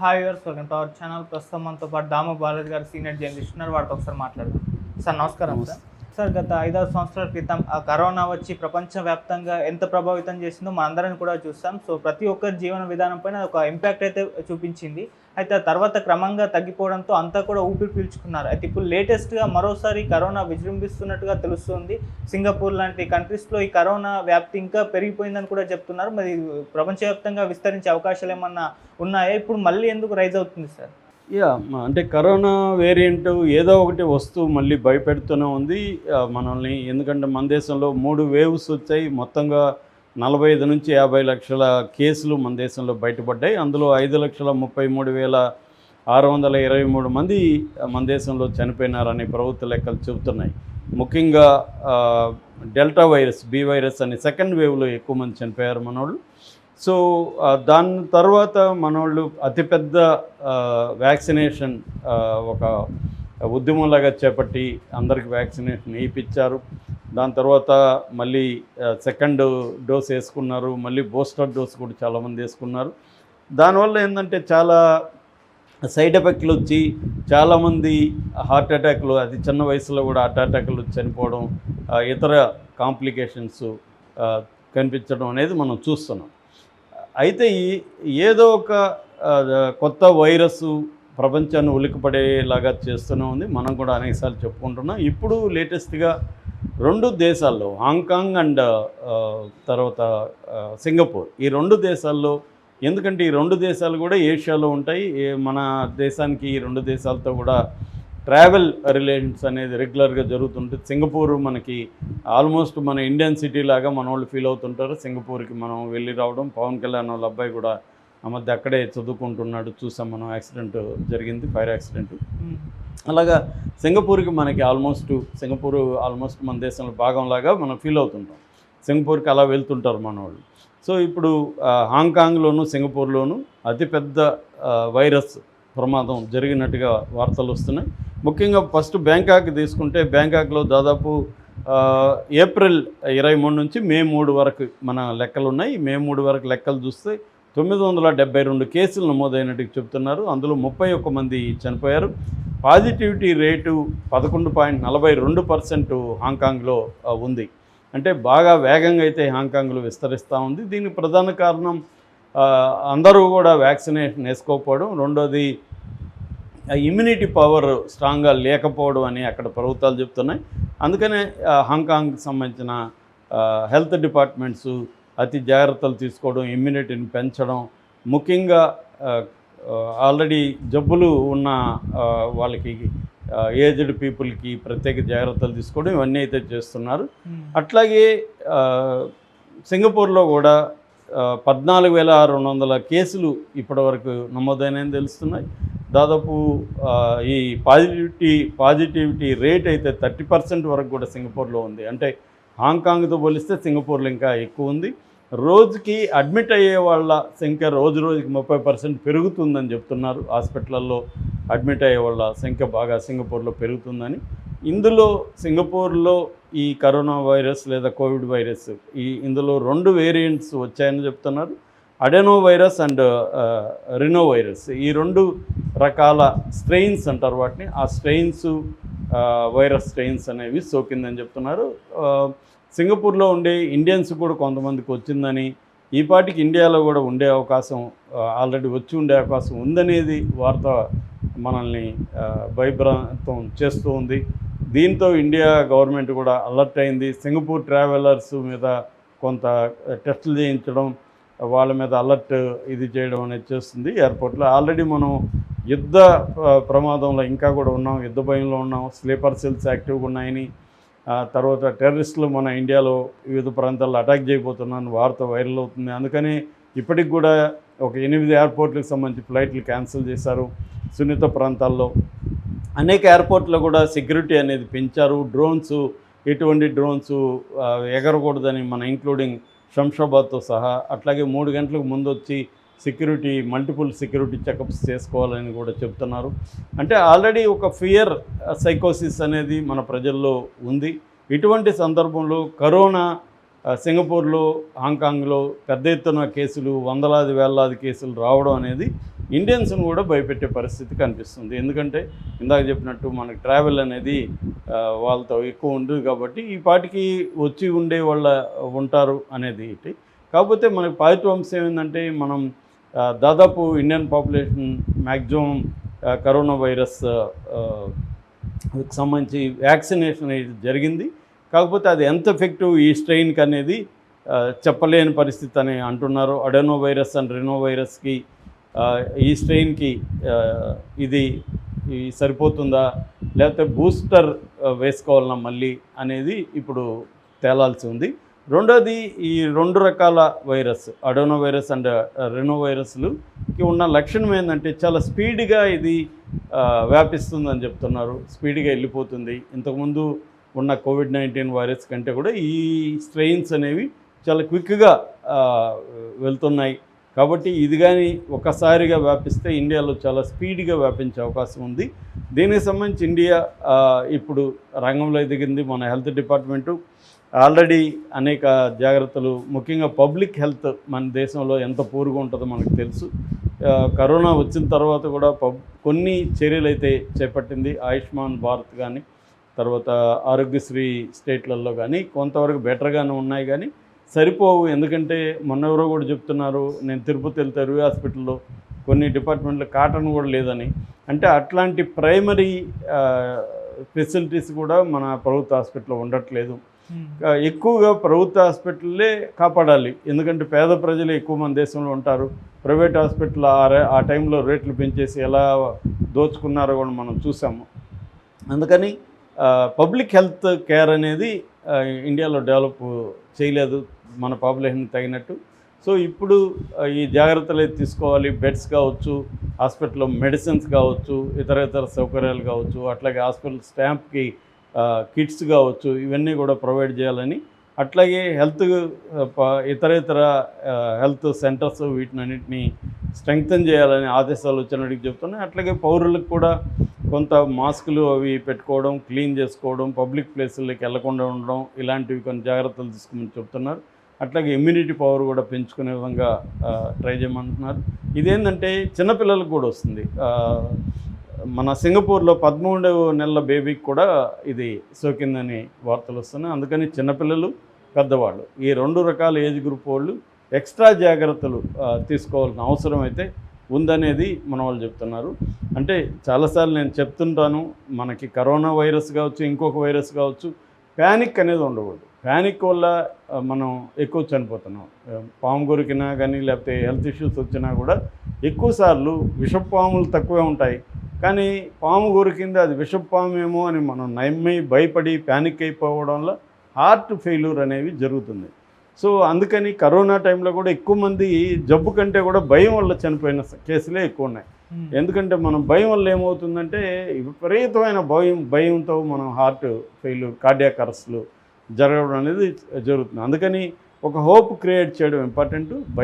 Hi yours welcome to our channel ప్రస్తుతం మనతో పాటు దాము బాలాజీ గారు సీనియర్ జర్నలిస్ట్ ఉన్నారు. వాడితో ఒకసారి మాట్లాడదాం. సార్ నమస్కారం సార్. సార్ గత ఐదారు సంవత్సరాల క్రితం ఆ కరోనా వచ్చి ప్రపంచవ్యాప్తంగా ఎంత ప్రభావితం చేసిందో మనందరం కూడా చూస్తాం. సో ప్రతి ఒక్కరి జీవన విధానం పైన ఒక ఇంపాక్ట్ అయితే చూపించింది. అయితే ఆ తర్వాత క్రమంగా తగ్గిపోవడంతో అంతా కూడా ఊపిరి పీల్చుకున్నారు. అయితే ఇప్పుడు లేటెస్ట్గా మరోసారి కరోనా విజృంభిస్తున్నట్టుగా తెలుస్తుంది. సింగపూర్ లాంటి కంట్రీస్లో ఈ కరోనా వ్యాప్తి ఇంకా పెరిగిపోయిందని కూడా చెప్తున్నారు. మరి ప్రపంచవ్యాప్తంగా విస్తరించే అవకాశాలు ఏమన్నా ఉన్నాయా? ఇప్పుడు మళ్ళీ ఎందుకు రైజ్ అవుతుంది సార్? యా అంటే కరోనా వేరియంట్ ఏదో ఒకటి వస్తూ మళ్ళీ భయపెడుతూనే ఉంది. మనల్ని ఎందుకంటే మన దేశంలో మూడు వేవ్స్ వచ్చాయి. మొత్తంగా నలభై ఐదు నుంచి యాభై లక్షల కేసులు మన దేశంలో బయటపడ్డాయి. అందులో ఐదు లక్షల ముప్పై మూడు వేల ఆరు వందల ఇరవై మూడు మంది మన దేశంలో చనిపోయినారని ప్రభుత్వ లెక్కలు చెబుతున్నాయి. ముఖ్యంగా డెల్టా వైరస్ బి వైరస్ అనే సెకండ్ వేవ్లో ఎక్కువ మంది చనిపోయారు మనోళ్ళు. సో దాని తర్వాత మనోళ్ళు అతిపెద్ద వ్యాక్సినేషన్ ఒక ఉద్యమంలాగా చేపట్టి అందరికి వ్యాక్సినేషన్ వేయించారు. దాని తర్వాత మళ్ళీ సెకండ్ డోస్ వేసుకున్నారు. మళ్ళీ బూస్టర్ డోస్ కూడా చాలామంది వేసుకున్నారు. దానివల్ల ఏంటంటే చాలా సైడ్ ఎఫెక్ట్లు వచ్చి చాలామంది హార్ట్ అటాక్లు అతి చిన్న వయసులో కూడా హార్ట్ అటాక్లు చనిపోవడం ఇతర కాంప్లికేషన్స్ కనిపించడం అనేది మనం చూస్తున్నాం. అయితే ఈ- ఏదో ఒక కొత్త వైరస్ ప్రపంచాన్ని ఉలికిపడేలాగా చేస్తూనే ఉంది. మనం కూడా అనేకసార్లు చెప్పుకుంటున్నాం. ఇప్పుడు లేటెస్ట్గా రెండు దేశాల్లో హాంకాంగ్ అండ్ తర్వాత సింగపూర్ ఈ రెండు దేశాల్లో ఎందుకంటే ఈ రెండు దేశాలు కూడా ఏషియాలో ఉంటాయి. మన దేశానికి ఈ రెండు దేశాలతో కూడా ట్రావెల్ రిలేషన్స్ అనేది రెగ్యులర్గా జరుగుతుంటుంది సింగపూర్ మనకి ఆల్మోస్ట్ మన ఇండియన్ సిటీ లాగా మన వాళ్ళు ఫీల్ అవుతుంటారు. సింగపూర్కి మనం వెళ్ళి రావడం పవన్ కళ్యాణ్ వాళ్ళ అబ్బాయి కూడా ఆ మధ్య అక్కడే చదువుకుంటున్నాడు. చూసాం మనం యాక్సిడెంట్ జరిగింది ఫైర్ యాక్సిడెంట్. అలాగా సింగపూర్కి మనకి ఆల్మోస్ట్ సింగపూర్ ఆల్మోస్ట్ మన దేశంలో భాగంలాగా మనం ఫీల్ అవుతుంటాం. సింగపూర్కి అలా వెళ్తుంటారు మన వాళ్ళు. సో ఇప్పుడు హాంకాంగ్లోను సింగపూర్లోను అతిపెద్ద వైరస్ ప్రమాదం జరిగినట్టుగా వార్తలు వస్తున్నాయి. ముఖ్యంగా ఫస్ట్ బ్యాంకాక్ తీసుకుంటే బ్యాంకాక్లో దాదాపు ఏప్రిల్ ఇరవై మూడు నుంచి మే మూడు వరకు మన లెక్కలు ఉన్నాయి మే మూడు వరకు లెక్కలు చూస్తే తొమ్మిది వందల డెబ్బై రెండు కేసులు నమోదైనట్టు చెప్తున్నారు. అందులో ముప్పై ఒక్క మంది చనిపోయారు. పాజిటివిటీ రేటు పదకొండు పాయింట్ నలభై రెండు పర్సెంట్ హాంకాంగ్లో ఉంది. అంటే బాగా వేగంగా అయితే హాంకాంగ్లో విస్తరిస్తూ ఉంది. దీనికి ప్రధాన కారణం అందరూ కూడా వ్యాక్సినేషన్ వేసుకోకపోవడం. రెండోది ఇమ్యూనిటీ పవర్ స్ట్రాంగ్గా లేకపోవడం అని అక్కడ ప్రభుత్వాలు చెప్తున్నాయి. అందుకనే హాంకాంగ్కి సంబంధించిన హెల్త్ డిపార్ట్మెంట్స్ అతి జాగ్రత్తలు తీసుకోవడం ఇమ్యూనిటీని పెంచడం ముఖ్యంగా ఆల్రెడీ జబ్బులు ఉన్న వాళ్ళకి ఏజ్డ్ పీపుల్కి ప్రత్యేక జాగ్రత్తలు తీసుకోవడం ఇవన్నీ అయితే చేస్తున్నారు. అట్లాగే ఆ, సింగపూర్లో కూడా పద్నాలుగు వేల రెండు వందల కేసులు ఇప్పటివరకు నమోదైనని తెలుస్తున్నాయి. దాదాపు ఈ పాజిటివిటీ పాజిటివిటీ రేట్ అయితే థర్టీ పర్సెంట్ వరకు కూడా సింగపూర్లో ఉంది. అంటే హాంకాంగ్తో పోలిస్తే సింగపూర్లో ఇంకా ఎక్కువ ఉంది. రోజుకి అడ్మిట్ అయ్యే వాళ్ళ సంఖ్య రోజు రోజుకి ముప్పై పర్సెంట్ పెరుగుతుందని చెప్తున్నారు. హాస్పిటల్లో అడ్మిట్ అయ్యే వాళ్ళ సంఖ్య బాగా సింగపూర్లో పెరుగుతుందని. ఇందులో సింగపూర్లో ఈ కరోనా వైరస్ లేదా కోవిడ్ వైరస్ ఈ ఇందులో రెండు వేరియంట్స్ వచ్చాయని చెప్తున్నారు. అడెనో వైరస్ అండ్ రినోవైరస్ ఈ రెండు రకాల స్ట్రెయిన్స్ అంటారు వాటిని. ఆ స్ట్రెయిన్స్ వైరస్ స్ట్రెయిన్స్ అనేవి సోకిందని చెప్తున్నారు. సింగపూర్లో ఉండే ఇండియన్స్ కూడా కొంతమందికి వచ్చిందని ఈ పాటికి ఇండియాలో కూడా ఉండే అవకాశం ఆల్రెడీ వచ్చి ఉండే అవకాశం ఉందనేది వార్త మనల్ని భయభ్రాంతం చేస్తూ ఉంది. దీంతో ఇండియా గవర్నమెంట్ కూడా అలర్ట్ అయింది. సింగపూర్ ట్రావెలర్స్ మీద కొంత టెస్టులు చేయించడం వాళ్ళ మీద అలర్ట్ ఇది చేయడం అనేది చేస్తుంది. ఎయిర్పోర్ట్లో ఆల్రెడీ మనం యుద్ధ ప్రమాదంలో ఇంకా కూడా ఉన్నాం. యుద్ధ భయంలో ఉన్నాం. స్లీపర్ సెల్స్ యాక్టివ్గా ఉన్నాయని తర్వాత టెర్రరిస్టులు మన ఇండియాలో వివిధ ప్రాంతాల్లో అటాక్ చేయబోతున్నాను వార్త వైరల్ అవుతుంది. అందుకని ఇప్పటికి కూడా ఒక ఎనిమిది ఎయిర్పోర్ట్లకు సంబంధించి ఫ్లైట్లు క్యాన్సిల్ చేశారు సున్నిత ప్రాంతాల్లో. అనేక ఎయిర్పోర్ట్లో కూడా సెక్యూరిటీ అనేది పెంచారు. డ్రోన్స్ ఎటువంటి డ్రోన్స్ ఎగరకూడదని మన ఇంక్లూడింగ్ శంషాబాద్తో సహా అట్లాగే మూడు గంటలకు ముందు వచ్చి సెక్యూరిటీ మల్టిపుల్ సెక్యూరిటీ చెకప్స్ చేసుకోవాలని కూడా చెప్తున్నారు. అంటే ఆల్రెడీ ఒక ఫియర్ సైకోసిస్ అనేది మన ప్రజల్లో ఉంది. ఇటువంటి సందర్భంలో కరోనా సింగపూర్లో హాంకాంగ్లో పెద్ద ఎత్తున కేసులు వందలాది వేలాది కేసులు రావడం అనేది ఇండియన్స్ని కూడా భయపెట్టే పరిస్థితి కనిపిస్తుంది. ఎందుకంటే ఇందాక చెప్పినట్టు మనకి ట్రావెల్ అనేది వాళ్ళతో ఎక్కువ ఉండదు కాబట్టి ఈ పాటికి వచ్చి ఉండే వాళ్ళ ఉంటారు అనేది కాకపోతే మనకి పాజిటివ్ అంశం ఏంటంటే మనం దాదాపు Indian population maximum corona virus సంబంధించి వ్యాక్సినేషన్ అనేది జరిగింది. కాకపోతే అది ఎంత ఎఫెక్టివ్ ఈ స్ట్రెయిన్కి అనేది చెప్పలేని పరిస్థితి అని అంటున్నారు. అడెనో వైరస్ అండ్ రెనో వైరస్కి ఈ స్ట్రెయిన్కి ఇది ఈ సరిపోతుందా? లేకపోతే బూస్టర్ వేసుకోవాలన్నా మళ్ళీ అనేది ఇప్పుడు తేలాల్సి ఉంది. రెండోది ఈ రెండు రకాల వైరస్ అడోనో వైరస్ అండ్ రెనో వైరస్లుకి ఉన్న లక్షణం ఏంటంటే చాలా స్పీడ్గా ఇది వ్యాపిస్తుందని చెప్తున్నారు. స్పీడ్గా వెళ్ళిపోతుంది. ఇంతకుముందు ఉన్న కోవిడ్ నైన్టీన్ వైరస్ కంటే కూడా ఈ స్ట్రెయిన్స్ అనేవి చాలా క్విక్గా వెళ్తున్నాయి. కాబట్టి ఇది కానీ ఒకసారిగా వ్యాపిస్తే ఇండియాలో చాలా స్పీడ్గా వ్యాపించే అవకాశం ఉంది. దీనికి సంబంధించి ఇండియా ఇప్పుడు రంగంలో ఎదిగింది మన హెల్త్ డిపార్ట్మెంటు. ఆల్రెడీ అనేక జాగ్రత్తలు ముఖ్యంగా పబ్లిక్ హెల్త్ మన దేశంలో ఎంత పూరుగా ఉంటుందో మనకు తెలుసు. కరోనా వచ్చిన తర్వాత కూడా పబ్ కొన్ని చర్యలు అయితే చేపట్టింది. ఆయుష్మాన్ భారత్ కానీ తర్వాత ఆరోగ్యశ్రీ స్టేట్లలో కానీ కొంతవరకు బెటర్గానే ఉన్నాయి కానీ సరిపోవు. ఎందుకంటే మొన్న ఎవరో కూడా చెప్తున్నారు నేను తిరుపతి వెళ్తే రువి హాస్పిటల్లో కొన్ని డిపార్ట్మెంట్లో కాటన్ కూడా లేదని. అంటే అట్లాంటి ప్రైమరీ ఫెసిలిటీస్ కూడా మన ప్రభుత్వ హాస్పిటల్లో ఉండట్లేదు. ఆ, ఎక్కువగా ప్రభుత్వ హాస్పిటల్లే కాపాడాలి. ఎందుకంటే పేద ప్రజలు ఎక్కువ మంది దేశంలో ఉంటారు. ప్రైవేట్ హాస్పిటల్ ఆ రే- ఆ టైంలో రేట్లు పెంచేసి ఎలా దోచుకున్నారో కూడా మనం చూసాము. అందుకని పబ్లిక్ హెల్త్ కేర్ అనేది ఇండియాలో డెవలప్ చేయలేదు మన పాపులేషన్ తగినట్టు. సో ఇప్పుడు ఈ జాగ్రత్తలు తీసుకోవాలి? బెడ్స్ కావచ్చు హాస్పిటల్లో మెడిసిన్స్ కావచ్చు ఇతర ఇతర సౌకర్యాలు కావచ్చు అట్లాగే హాస్పిటల్ స్టాంప్కి కిట్స్ కావచ్చు ఇవన్నీ కూడా ప్రొవైడ్ చేయాలని. అట్లాగే హెల్త్ ఇతర ఇతర హెల్త్ సెంటర్స్ వీటినన్నింటినీ స్ట్రెంగ్తన్ చేయాలని ఆదేశాలు వచ్చినట్టుగా చెప్తున్నాయి. అట్లాగే పౌరులకు కూడా కొంత మాస్కులు అవి పెట్టుకోవడం క్లీన్ చేసుకోవడం పబ్లిక్ ప్లేసుల్లోకి వెళ్ళకుండా ఉండడం ఇలాంటివి కొన్ని జాగ్రత్తలు తీసుకోమని చెప్తున్నారు. అట్లాగే ఇమ్యూనిటీ పవర్ కూడా పెంచుకునే విధంగా ట్రై చేయమంటున్నారు. ఇదేంటంటే చిన్నపిల్లలకు కూడా వస్తుంది. మన సింగపూర్లో పదమూడవ నెలల బేబీకి కూడా ఇది సోకిందని వార్తలు వస్తున్నాయి. అందుకని చిన్నపిల్లలు పెద్దవాళ్ళు ఈ రెండు రకాల ఏజ్ గ్రూప్ వాళ్ళు ఎక్స్ట్రా జాగ్రత్తలు తీసుకోవాల్సిన అవసరం అయితే ఉందనేది మన వాళ్ళు చెప్తున్నారు. అంటే చాలాసార్లు నేను చెప్తుంటాను మనకి కరోనా వైరస్ కావచ్చు ఇంకొక వైరస్ కావచ్చు ప్యానిక్ అనేది ఉండకూడదు. ప్యానిక్ వల్ల మనం ఎక్కువ చనిపోతున్నాం. పాము కొరికినా కానీ లేకపోతే హెల్త్ ఇష్యూస్ వచ్చినా కూడా ఎక్కువసార్లు విషపాములు తక్కువే ఉంటాయి. కానీ పాము కొరికింది అది విషపామేమో అని మనం నమ్మి భయపడి ప్యానిక్ అయిపోవడం వల్ల హార్ట్ ఫెయిల్యూర్ అనేవి జరుగుతుంది. సో అందుకని కరోనా టైంలో కూడా ఎక్కువ మంది జబ్బు కంటే కూడా భయం వల్ల చనిపోయిన కేసులే ఎక్కువ ఉన్నాయి. ఎందుకంటే మనం భయం వల్ల ఏమవుతుందంటే విపరీతమైన భయం భయంతో మనం హార్ట్ ఫెయిల్యూర్ కార్డియాక్ అరెస్ట్లు జరగడం అనేది జరుగుతుంది. అందుకని ఒక హోప్ క్రియేట్ చేయడం ఇంపార్టెంట్.